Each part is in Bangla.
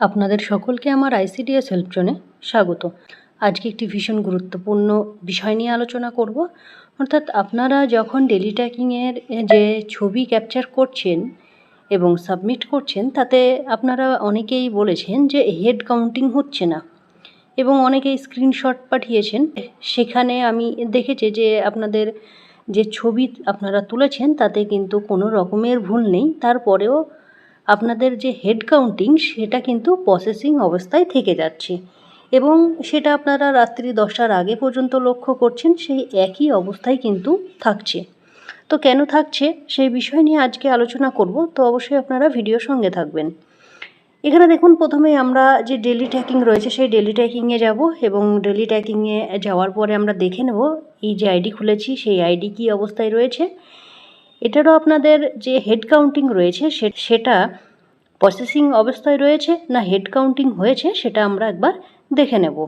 আপনাদের সকলকে আমার আইসিডিএস হেল্প জোনে স্বাগত। আজকে একটি ভীষণ গুরুত্বপূর্ণ বিষয় নিয়ে আলোচনা করব। অর্থাৎ আপনারা যখন ডেলি ট্র্যাকিংয়ের যে ছবি ক্যাপচার করছেন এবং সাবমিট করছেন, তাতে আপনারা অনেকেই বলেছেন যে হেড কাউন্টিং হচ্ছে না এবং অনেকেই স্ক্রিনশট পাঠিয়েছেন। সেখানে আমি দেখেছি যে আপনাদের যে ছবি আপনারা তুলেছেন, তাতে কিন্তু কোনো রকমের ভুল নেই। তারপরেও আপনাদের যে হেড কাউন্টিং সেটা কিন্তু প্রসেসিং অবস্থায় থেকে যাচ্ছে। এবং সেটা আপনারা রাত্রি দশটার আগে পর্যন্ত লক্ষ্য করছেন, সেই একই অবস্থায় কিন্তু থাকছে। তো কেন থাকছে সেই বিষয় নিয়ে আজকে আলোচনা করব, তো অবশ্যই আপনারা ভিডিও সঙ্গে থাকবেন। এখানে দেখুন, প্রথমে আমরা যে ডেলি ট্র্যাকিং রয়েছে, সেই ডেলি ট্র্যাকিংয়ে যাব এবং ডেলি ট্র্যাকিংয়ে যাওয়ার পরে আমরা দেখে নেব, এই যে আইডি খুলেছি, সেই আইডি কী অবস্থায় রয়েছে। এটারও আপনাদের যে হেড কাউন্টিং রয়েছে সেটা প্রসেসিং অবস্থায় রয়েছে না হেড কাউন্টিং হয়েছে, সেটা আমরা একবার দেখে নেব।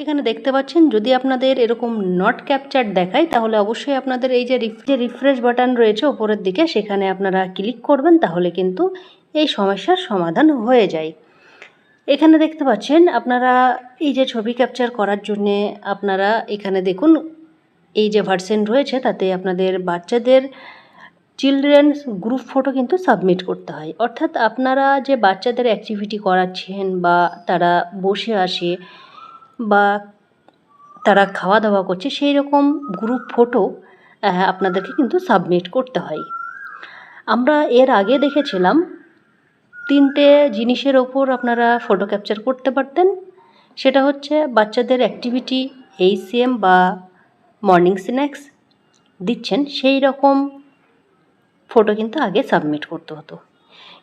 এখানে দেখতে পাচ্ছেন, যদি আপনাদের এরকম নট ক্যাপচার দেখায়, তাহলে অবশ্যই আপনাদের এই যে যে রিফ্রেশ বাটন রয়েছে ওপরের দিকে, সেখানে আপনারা ক্লিক করবেন, তাহলে কিন্তু এই সমস্যার সমাধান হয়ে যায়। এখানে দেখতে পাচ্ছেন, আপনারা এই যে ছবি ক্যাপচার করার জন্যে আপনারা এখানে দেখুন এই যে ভার্সেন রয়েছে, তাতে আপনাদের বাচ্চাদের চিলড্রেন্স গ্রুপ ফটো কিন্তু সাবমিট করতে হয়। অর্থাৎ আপনারা যে বাচ্চাদের অ্যাক্টিভিটি করাচ্ছেন বা তারা বসে আসে বা তারা খাওয়া দাওয়া করছে, সেই রকম গ্রুপ ফটো আপনাদেরকে কিন্তু সাবমিট করতে হয়। আমরা এর আগে দেখেছিলাম, তিনটে জিনিসের ওপর আপনারা ফটো ক্যাপচার করতে পারতেন। সেটা হচ্ছে বাচ্চাদের অ্যাক্টিভিটি এইচসিএম বা মর্নিং স্ন্যাক্স দিচ্ছেন, সেই রকম ফটো কিন্তু আগে সাবমিট করতে হতো।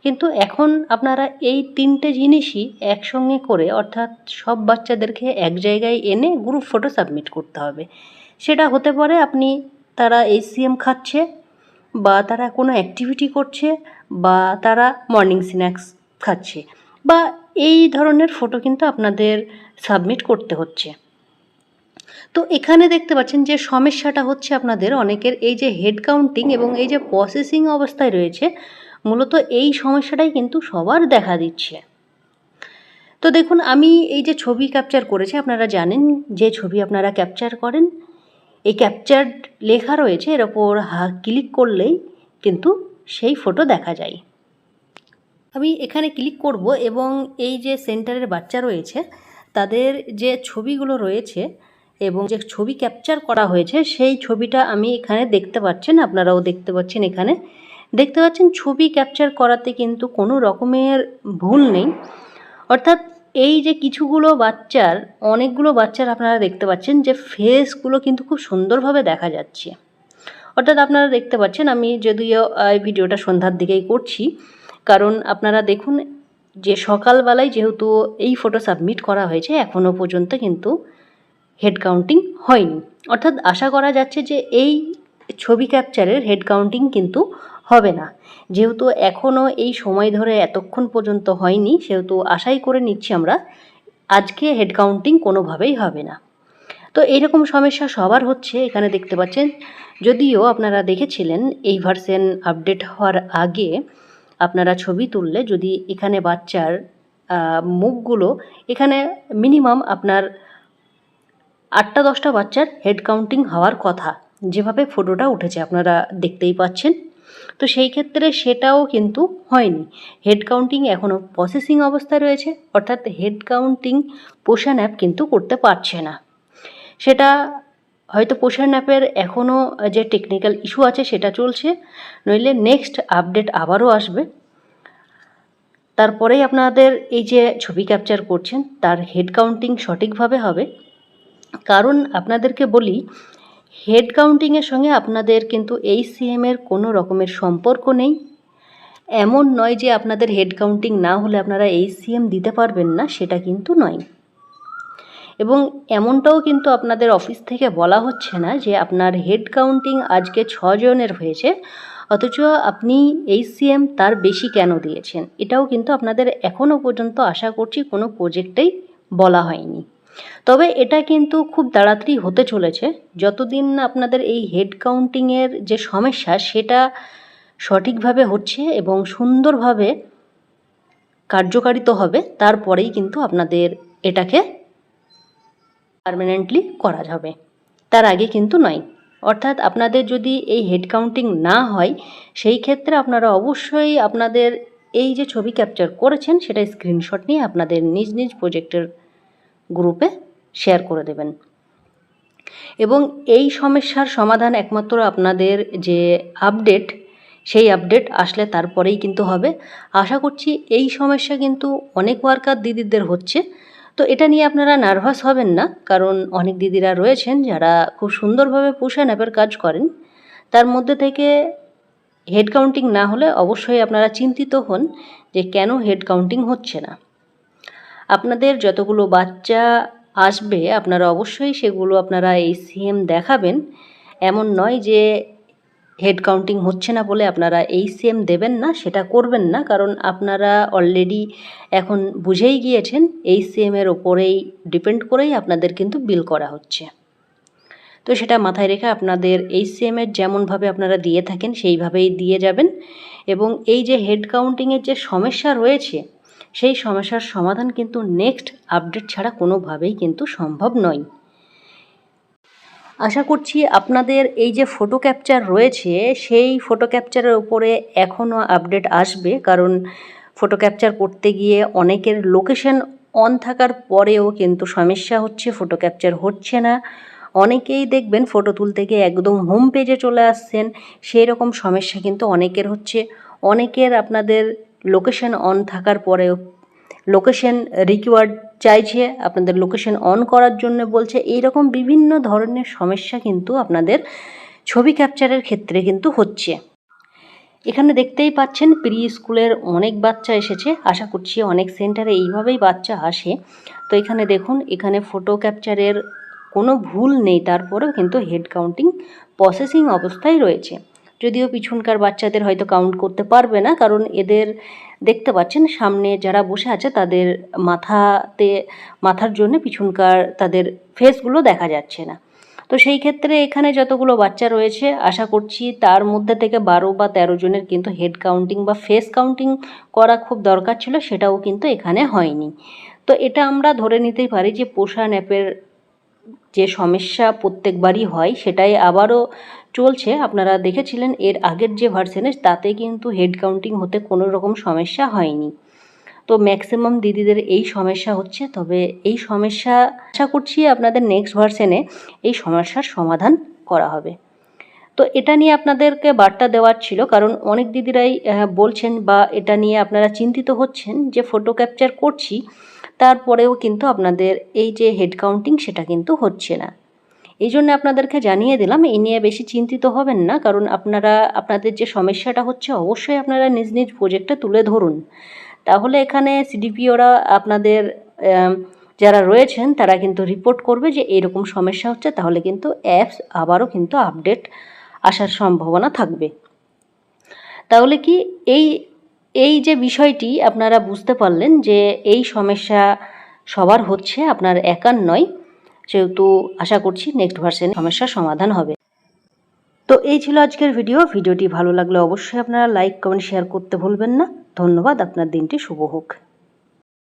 কিন্তু এখন আপনারা এই তিনটে জিনিসই একসঙ্গে করে, অর্থাৎ সব বাচ্চাদেরকে এক জায়গায় এনে গ্রুপ ফটো সাবমিট করতে হবে। সেটা হতে পারে আপনি, তারা এইচসিএম খাচ্ছে, বা তারা কোনো অ্যাক্টিভিটি করছে, বা তারা মর্নিং স্ন্যাক্স খাচ্ছে, বা এই ধরনের ফটো কিন্তু আপনাদের সাবমিট করতে হচ্ছে। তো এখানে দেখতে পাচ্ছেন যে সমস্যাটা হচ্ছে আপনাদের অনেকের এই যে হেড কাউন্টিং এবং এই যে প্রসেসিং অবস্থায় রয়েছে, মূলত এই সমস্যাটাই কিন্তু সবার দেখা দিচ্ছে। তো দেখুন, আমি এই যে ছবি ক্যাপচার করেছি, আপনারা জানেন যে ছবি আপনারা ক্যাপচার করেন। এই ক্যাপচার্ড লেখা রয়েছে, এর ওপর হা ক্লিক করলেই কিন্তু সেই ফটো দেখা যায়। আমি এখানে ক্লিক করব এবং এই যে সেন্টারের বাচ্চা রয়েছে, তাদের যে ছবিগুলো রয়েছে এবং যে ছবি ক্যাপচার করা হয়েছে, সেই ছবিটা আমি এখানে দেখতে পাচ্ছেন, আপনারাও দেখতে পাচ্ছেন এখানে। দেখতে পাচ্ছেন, ছবি ক্যাপচার করাতে কিন্তু কোনো রকমের ভুল নেই। অর্থাৎ এই যে কিছুগুলো বাচ্চার, অনেকগুলো বাচ্চার আপনারা দেখতে পাচ্ছেন যে ফেসগুলো কিন্তু খুব সুন্দরভাবে দেখা যাচ্ছে। অর্থাৎ আপনারা দেখতে পাচ্ছেন, আমি যদিও এই ভিডিওটা সন্ধ্যার দিকেই করছি, কারণ আপনারা দেখুন, যে সকালবেলায় যেহেতু এই ফটো সাবমিট করা হয়েছে এখনও পর্যন্ত কিন্তু হেড কাউন্টিং হয়নি। অর্থাৎ আশা করা যাচ্ছে যে এই ছবি ক্যাপচারের হেড কাউন্টিং কিন্তু হবে না। যেহেতু এখনও এই সময় ধরে এতক্ষণ পর্যন্ত হয়নি, সেহেতু আশাই করে নিচ্ছি আমরা আজকে হেড কাউন্টিং কোনোভাবেই হবে না। তো এইরকম সমস্যা সবার হচ্ছে, এখানে দেখতে পাচ্ছেন। যদিও আপনারা দেখেছিলেন, এই ভার্সন আপডেট হওয়ার আগে আপনারা ছবি তুললে যদি এখানে বাচ্চার মুখগুলো এখানে মিনিমাম আপনার আটটা দশটা বাচ্চার হেড কাউন্টিং হওয়ার কথা। যেভাবে ফটোটা উঠেছে, আপনারা দেখতেই পাচ্ছেন। তো সেই ক্ষেত্রে সেটাও কিন্তু হয়নি। হেড কাউন্টিং এখনও প্রসেসিং অবস্থায় রয়েছে, অর্থাৎ হেড কাউন্টিং পোষণ অ্যাপ কিন্তু করতে পারছে না। সেটা হয়তো পোষণ অ্যাপের এখনও যে টেকনিক্যাল ইস্যু আছে, সেটা চলছে। নইলে নেক্সট আপডেট আবারও আসবে। তারপরেই আপনাদের এই যে ছবি ক্যাপচার করছেন, তার হেড কাউন্টিং সঠিকভাবে হবে। কারণ আপনাদেরকে বলি হেড কাউন্টিংয়ের সঙ্গে আপনাদের কিন্তু এই সিএমের কোনো রকমের সম্পর্ক নেই। এমন নয় যে আপনাদের হেড কাউন্টিং না হলে আপনারা এই সিএম দিতে পারবেন না, সেটা কিন্তু নয়। এবং এমনটাও কিন্তু আপনাদের অফিস থেকে বলা হচ্ছে না যে আপনার হেড কাউন্টিং আজকে ছজনের হয়েছে, অথচ আপনি এই সিএম তার বেশি কেন দিয়েছেন? এটাও কিন্তু আপনাদের এখনও পর্যন্ত আশা করছি কোনো প্রজেক্টেই বলা হয়নি। তবে এটা কিন্তু খুব তাড়াতাড়ি হতে চলেছে। যতদিন না আপনাদের এই হেড কাউন্টিংয়ের যে সমস্যা, সেটা সঠিকভাবে হচ্ছে এবং সুন্দরভাবে কার্যকারিত হবে, তারপরেই কিন্তু আপনাদের এটাকে পারমানেন্টলি করা যাবে। তার আগে কিন্তু নয়। অর্থাৎ আপনাদের যদি এই হেড কাউন্টিং না হয়, সেই ক্ষেত্রে আপনারা অবশ্যই আপনাদের এই যে ছবি ক্যাপচার করেছেন, সেটা স্ক্রিনশট নিয়ে আপনাদের নিজ নিজ প্রজেক্টের গ্রুপে শেয়ার করে দেবেন। এবং এই সমস্যার সমাধান একমাত্র আপনাদের যে আপডেট, সেই আপডেট আসলে তারপরেই কিন্তু হবে। আশা করছি এই সমস্যা কিন্তু অনেক ওয়ার্কার দিদিদের হচ্ছে। তো এটা নিয়ে আপনারা নার্ভাস হবেন না, কারণ অনেক দিদিরা রয়েছেন যারা খুব সুন্দরভাবে পুষে অ্যাপের কাজ করেন। তার মধ্যে থেকে হেড কাউন্টিং না হলে অবশ্যই আপনারা চিন্তিত হন যে কেন হেড কাউন্টিং হচ্ছে না। আপনাদের যতগুলো বাচ্চা আসবে, আপনারা অবশ্যই সেগুলো আপনারা এই সিএম দেখাবেন। এমন নয় যে হেড কাউন্টিং হচ্ছে না বলে আপনারা এই সিএম দেবেন না, সেটা করবেন না, কারণ আপনারা অলরেডি এখন বুঝেই গিয়েছেন, এই সিএমের ওপরেই ডিপেন্ড করেই আপনাদের কিন্তু বিল করা হচ্ছে। তো সেটা মাথায় রেখে আপনাদের এই সিএমের যেমনভাবে আপনারা দিয়ে থাকেন, সেইভাবেই দিয়ে যাবেন। এবং এই যে হেড কাউন্টিংয়ের যে সমস্যা রয়েছে সেই সমস্যার সমাধান কিন্তু নেক্সট আপডেট ছাড়া কোনোভাবেই কিন্তু সম্ভব নয়। আশা করছি আপনাদের এই যে ফটো ক্যাপচার রয়েছে, সেই ফটো ক্যাপচারের উপরে এখনও আপডেট আসবে। কারণ ফটো ক্যাপচার করতে গিয়ে অনেকের লোকেশন অন থাকার পরেও কিন্তু সমস্যা হচ্ছে ফটো ক্যাপচার হচ্ছে না। অনেকেই দেখবেন ফটো তুলতে গিয়ে একদম হোম পেজে চলে আসছেন। সেই রকম সমস্যা কিন্তু অনেকের হচ্ছে। অনেকের আপনাদের লোকেশন অন থাকার পরেও লোকেশন রিকোয়ার্ড চাইছে, আপনাদের লোকেশন অন করার জন্য বলছে এই রকম বিভিন্ন ধরনের সমস্যা কিন্তু আপনাদের ছবি ক্যাপচারের ক্ষেত্রে কিন্তু হচ্ছে। এখানে দেখতেই পাচ্ছেন প্রি স্কুলের অনেক বাচ্চা এসেছে, আশা করছি অনেক সেন্টারে এইভাবেই বাচ্চা আসে। তো এখানে দেখুন, এখানে ফটো ক্যাপচারের কোনো ভুল নেই, তারপরেও কিন্তু হেড কাউন্টিং প্রসেসিং অবস্থায় রয়েছে। যদিও পিছনকার বাচ্চাদের হয়তো কাউন্ট করতে পারবে না, কারণ এদের দেখতে পাচ্ছেন সামনে যারা বসে আছে তাদের মাথাতে, মাথার জন্য পিছনকার তাদের ফেসগুলো দেখা যাচ্ছে না। তো সেই ক্ষেত্রে এখানে যতগুলো বাচ্চা রয়েছে, আশা করছি তার মধ্যে থেকে বারো বা তেরো জনের কিন্তু হেড কাউন্টিং বা ফেস কাউন্টিং করা খুব দরকার ছিল, সেটাও কিন্তু এখানে হয়নি। তো এটা আমরা ধরে নিতেই পারি যে পোষা ন্যাপের যে সমস্যা প্রত্যেকবারই হয়, সেটাই আবারও চলছে। আপনারা দেখেছিলেন, এর আগের যে ভার্সেনে তাতে কিন্তু হেড কাউন্টিং হতে কোনো রকম সমস্যা হয়নি। তো ম্যাক্সিমাম দিদিদের এই সমস্যা হচ্ছে। তবে এই সমস্যা, আশা করছি আপনাদের নেক্সট ভার্সেনে এই সমস্যার সমাধান করা হবে। তো এটা নিয়ে আপনাদেরকে বার্তা দেওয়ার ছিল, কারণ অনেক দিদিরাই বলছেন বা এটা নিয়ে আপনারা চিন্তিত হচ্ছেন যে ফটো ক্যাপচার করছি। তারপরেও কিন্তু আপনাদের এই যে হেড কাউন্টিং সেটা কিন্তু হচ্ছে না। এই জন্য আপনাদেরকে জানিয়ে দিলাম এই নিয়ে বেশি চিন্তিত হবেন না, কারণ আপনারা, আপনাদের যে সমস্যাটা হচ্ছে অবশ্যই আপনারা নিজ নিজ প্রজেক্টে তুলে ধরুন। তাহলে এখানে সিডিপিওরা আপনাদের যারা রয়েছেন, তারা কিন্তু রিপোর্ট করবে যে এরকম সমস্যা হচ্ছে, তাহলে কিন্তু অ্যাপস আবারও কিন্তু আপডেট আসার সম্ভাবনা থাকবে। তাহলে কি এই এই যে বিষয়টি আপনারা বুঝতে পারলেন যে এই সমস্যা সবার হচ্ছে, আপনার একার নয়। সেহেতু আশা করছি নেক্সট ভার্সেন সমস্যার সমাধান হবে। তো এই ছিল আজকের ভিডিও ভিডিওটি ভালো লাগলে অবশ্যই আপনারা লাইক কমেন্ট শেয়ার করতে ভুলবেন না। ধন্যবাদ, আপনার দিনটি শুভ হোক।